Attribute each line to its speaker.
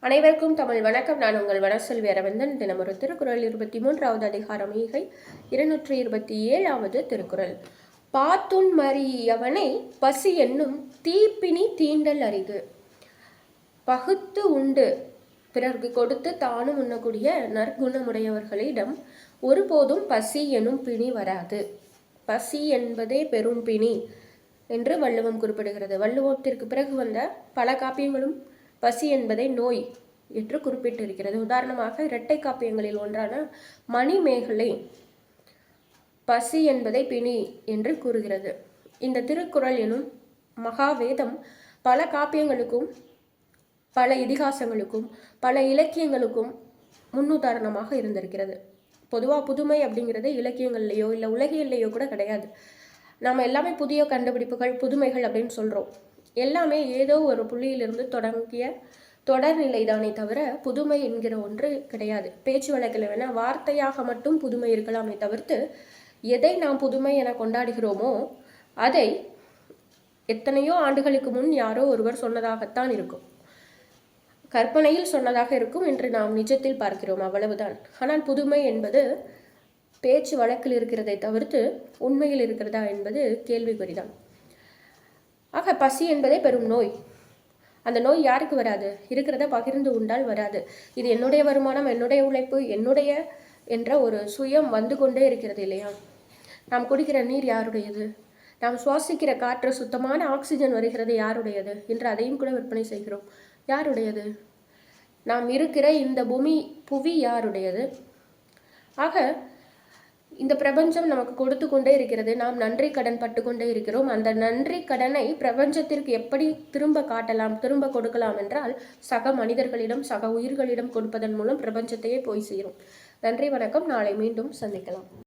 Speaker 1: அனைவருக்கும் தமிழ் வணக்கம். நான் உங்கள் வனசெல்வி அரவிந்தன். தினமொரு திருக்குறள் இருபத்தி மூன்றாவது அதிகாரம். ஈகை இருநூற்றி இருபத்தி ஏழாவது திருக்குறள். பாத்துன் மறியவனை பசி என்னும் தீப்பினி தீண்டல் அரிது. பகுத்து உண்டு. பிறர்க்கு கொடுத்து தானும் உண்ணக்கூடிய நற்குணமுடையவர்களிடம் ஒருபோதும் பசி எனும் பிணி வராது. பசி என்பதே பெரும் பிணி என்று வள்ளுவம் குறிப்பிடுகிறது. வள்ளுவத்திற்கு பிறகு வந்த பல காப்பியங்களும் பசி என்பதை நோய் என்று குறிப்பிட்டிருக்கிறது. உதாரணமாக இரட்டை காப்பியங்களில் ஒன்றான மணிமேகலை பசி என்பதை பிணி என்று கூறுகிறது. இந்த திருக்குறள் எனும் மகாவேதம் பல காப்பியங்களுக்கும் பல இதிகாசங்களுக்கும் பல இலக்கியங்களுக்கும் முன்னுதாரணமாக இருந்திருக்கிறது. பொதுவாக புதுமை அப்படிங்கிறது இலக்கியங்கள்லையோ இல்லை உலகியல்லையோ கூட கிடையாது. நாம் எல்லாமே புதிய கண்டுபிடிப்புகள் புதுமைகள் அப்படின்னு சொல்கிறோம் எல்லாமே ஏதோ ஒரு புள்ளியிலிருந்து தொடங்கிய தொடர்நிலை தானே தவிர புதுமை என்கிற ஒன்று கிடையாது. பேச்சு வழக்கில் வேணால் வார்த்தையாக மட்டும் புதுமை இருக்கலாமே தவிர்த்து எதை நாம் புதுமை என கொண்டாடுகிறோமோ அதை எத்தனையோ ஆண்டுகளுக்கு முன் யாரோ ஒருவர் சொன்னதாகத்தான் இருக்கும். கற்பனையில் சொன்னதாக இருக்கும் என்று நாம் நிஜத்தில் பார்க்கிறோம் அவ்வளவுதான். ஆனால் புதுமை என்பது பேச்சு வழக்கில் இருக்கிறதை தவிர்த்து உண்மையில் இருக்கிறதா என்பது கேள்விக்குறிதான். ஆக பசி என்பதே பெரும் நோய். அந்த நோய் யாருக்கு வராது? இருக்கிறத பகிர்ந்து உண்டால் வராது. இது என்னுடைய வருமானம் என்னுடைய உழைப்பு என்னுடைய என்ற ஒரு சுயம் வந்து கொண்டே இருக்கிறது இல்லையா? நாம் குடிக்கிற நீர் யாருடையது? நாம் சுவாசிக்கிற காற்று சுத்தமான ஆக்சிஜன் வருகிறது யாருடையது? என்று அதையும் கூட விற்பனை செய்கிறோம். யாருடையது? நாம் இருக்கிற இந்த பூமி புவி யாருடையது? ஆக இந்த பிரபஞ்சம் நமக்கு கொடுத்து கொண்டே இருக்கிறது. நாம் நன்றி கடன் பட்டு கொண்டே இருக்கிறோம். அந்த நன்றி கடனை பிரபஞ்சத்திற்கு எப்படி திரும்ப காட்டலாம் திரும்ப கொடுக்கலாம் என்றால் சக மனிதர்களிடம் சக உயிர்களிடம் கொடுப்பதன் மூலம் பிரபஞ்சத்தையே போய் சேரும். நன்றி வணக்கம். நாளை மீண்டும் சந்திக்கலாம்.